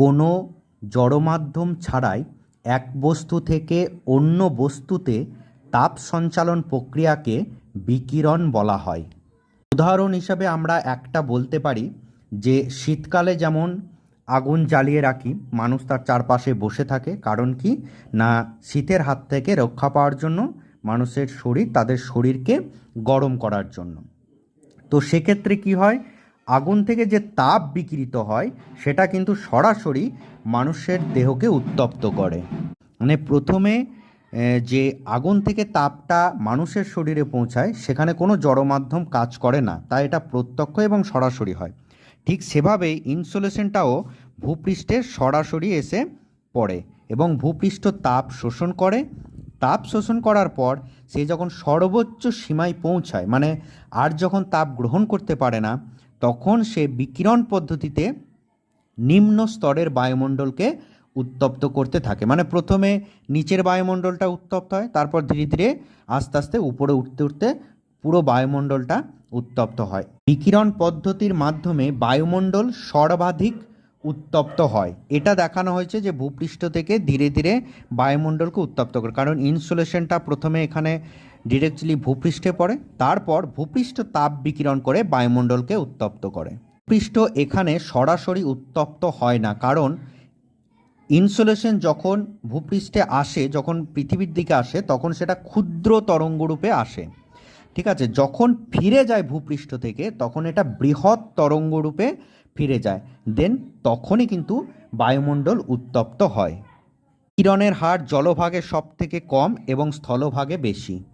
কোনো জড়মাধ্যম ছাড়াই এক বস্তু থেকে অন্য বস্তুতে তাপ সঞ্চালন প্রক্রিয়াকে বিকিরণ বলা হয়। উদাহরণ হিসাবে আমরা একটা বলতে পারি যে শীতকালে যেমন আগুন জ্বালিয়ে রাখি, মানুষ তার চারপাশে বসে থাকে, কারণ কি? না, শীতের হাত থেকে রক্ষা পাওয়ার জন্য মানুষের শরীর তাদের শরীরকে গরম করার জন্য। তো সেক্ষেত্রে কি হয়? আগুন থেকে যে তাপ বিকৃত হয়, সেটা কিন্তু সরাসরি মানুষের দেহকে উত্তপ্ত করে। মানে প্রথমে যে আগুন থেকে তাপটা মানুষের শরীরে পৌঁছায়, সেখানে কোনো জড়মাধ্যম কাজ করে না, তাই এটা প্রত্যক্ষ এবং সরাসরি হয়। ঠিক সেভাবেই ইনসুলেশনটাও ভূপৃষ্ঠে সরাসরি এসে পড়ে এবং ভূপৃষ্ঠ তাপ শোষণ করে তাপ শোষণ করার পর সে যখন সর্বোচ্চ সীমায় পৌঁছায় মানে আর যখন তাপ গ্রহণ করতে পারে না, তখন সে বিকিরণ পদ্ধতিতে নিম্ন স্তরের বায়ুমণ্ডলকে উত্তপ্ত করতে থাকে। মানে প্রথমে নিচের বায়ুমণ্ডলটা উত্তপ্ত হয়, তারপর ধীরে ধীরে আস্তে আস্তে উপরে উঠতে উঠতে পুরো বায়ুমণ্ডলটা উত্তপ্ত হয়। বিকিরণ পদ্ধতির মাধ্যমে বায়ুমণ্ডল সর্বাধিক উত্তপ্ত হয়। এটা দেখানো হয়েছে যে ভূপৃষ্ঠ থেকে ধীরে ধীরে বায়ুমণ্ডলকে উত্তপ্ত করে। কারণ ইনসুলেশনটা প্রথমে এখানে ডিরেক্টলি ভূপৃষ্ঠে পড়ে, তারপর ভূপৃষ্ঠ তাপ বিকিরণ করে বায়ুমণ্ডলকে উত্তপ্ত করে। ভূপৃষ্ঠ এখানে সরাসরি উত্তপ্ত হয় না, কারণ ইনসুলেশন যখন ভূপৃষ্ঠে আসে, যখন পৃথিবীর দিকে আসে, তখন সেটা ক্ষুদ্র তরঙ্গরূপে আসে। ঠিক আছে? যখন ফিরে যায় ভূপৃষ্ঠ থেকে, তখন এটা বৃহৎ তরঙ্গরূপে ফিরে যায়। দেন তখনই কিন্তু বায়ুমণ্ডল উত্তপ্ত হয়। কিরণের হার জলভাগে সব থেকে কম এবং স্থলভাগে বেশি।